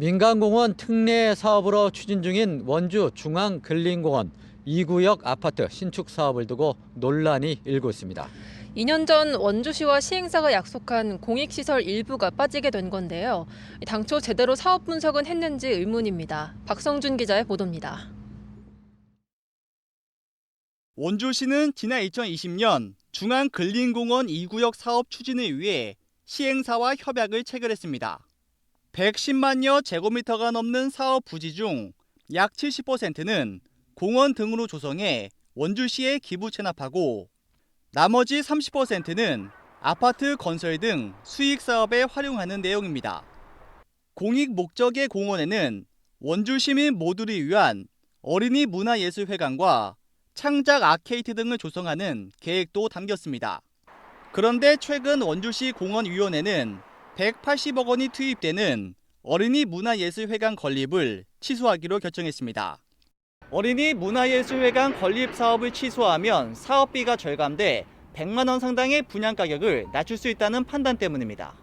민간공원 특례 사업으로 추진 중인 원주 중앙근린공원 2구역 아파트 신축 사업을 두고 논란이 일고 있습니다. 2년 전 원주시와 시행사가 약속한 공익시설 일부가 빠지게 된 건데요. 당초 제대로 사업 분석은 했는지 의문입니다. 박성준 기자의 보도입니다. 원주시는 지난 2020년 중앙근린공원 2구역 사업 추진을 위해 시행사와 협약을 체결했습니다. 110만여 제곱미터가 넘는 사업 부지 중 약 70%는 공원 등으로 조성해 원주시에 기부 체납하고 나머지 30%는 아파트 건설 등 수익 사업에 활용하는 내용입니다. 공익 목적의 공원에는 원주 시민 모두를 위한 어린이 문화예술회관과 창작 아케이트 등을 조성하는 계획도 담겼습니다. 그런데 최근 원주시 공원위원회는 180억 원이 투입되는 어린이 문화예술회관 건립을 취소하기로 결정했습니다. 어린이 문화예술회관 건립 사업을 취소하면 사업비가 절감돼 100만 원 상당의 분양 가격을 낮출 수 있다는 판단 때문입니다.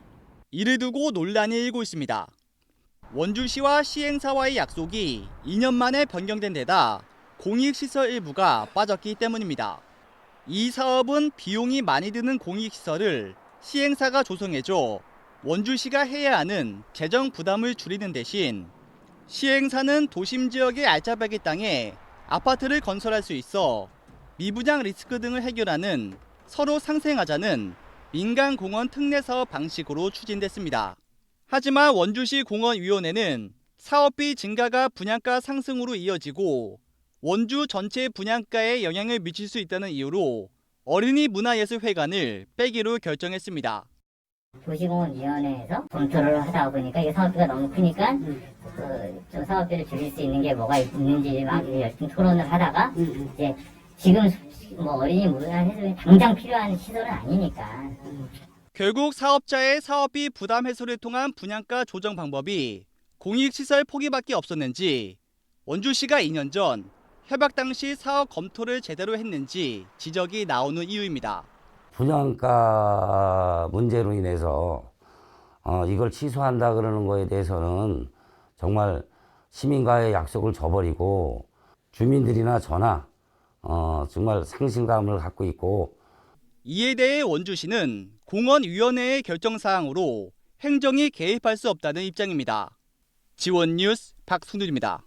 이를 두고 논란이 일고 있습니다. 원주시와 시행사와의 약속이 2년 만에 변경된 데다 공익시설 일부가 빠졌기 때문입니다. 이 사업은 비용이 많이 드는 공익시설을 시행사가 조성해줘 원주시가 해야 하는 재정 부담을 줄이는 대신 시행사는 도심 지역의 알짜배기 땅에 아파트를 건설할 수 있어 미분양 리스크 등을 해결하는 서로 상생하자는 민간 공원 특례 사업 방식으로 추진됐습니다. 하지만 원주시 공원위원회는 사업비 증가가 분양가 상승으로 이어지고 원주 전체 분양가에 영향을 미칠 수 있다는 이유로 어린이 문화예술회관을 빼기로 결정했습니다. 도시공원위원회에서 검토를 하다 보니까 이 사업비가 너무 크니까 그좀 사업비를 줄일 수 있는 게 뭐가 있는지 막 열심히 토론을 하다가 이제 지금 뭐 어린이 문화해설이 당장 필요한 시설은 아니니까. 결국 사업자의 사업비 부담 해소를 통한 분양가 조정 방법이 공익시설 포기밖에 없었는지 원주시가 2년 전 협약 당시 사업 검토를 제대로 했는지 지적이 나오는 이유입니다. 분양가 문제로 인해서 어, 이걸 취소한다 그러는 거에 대해서는 정말 시민과의 약속을 저버리고 주민들이나 저나 어, 정말 상실감을 갖고 있고 이에 대해 원주시는 공원위원회의 결정 사항으로 행정이 개입할 수 없다는 입장입니다. 지원 뉴스 박순두입니다.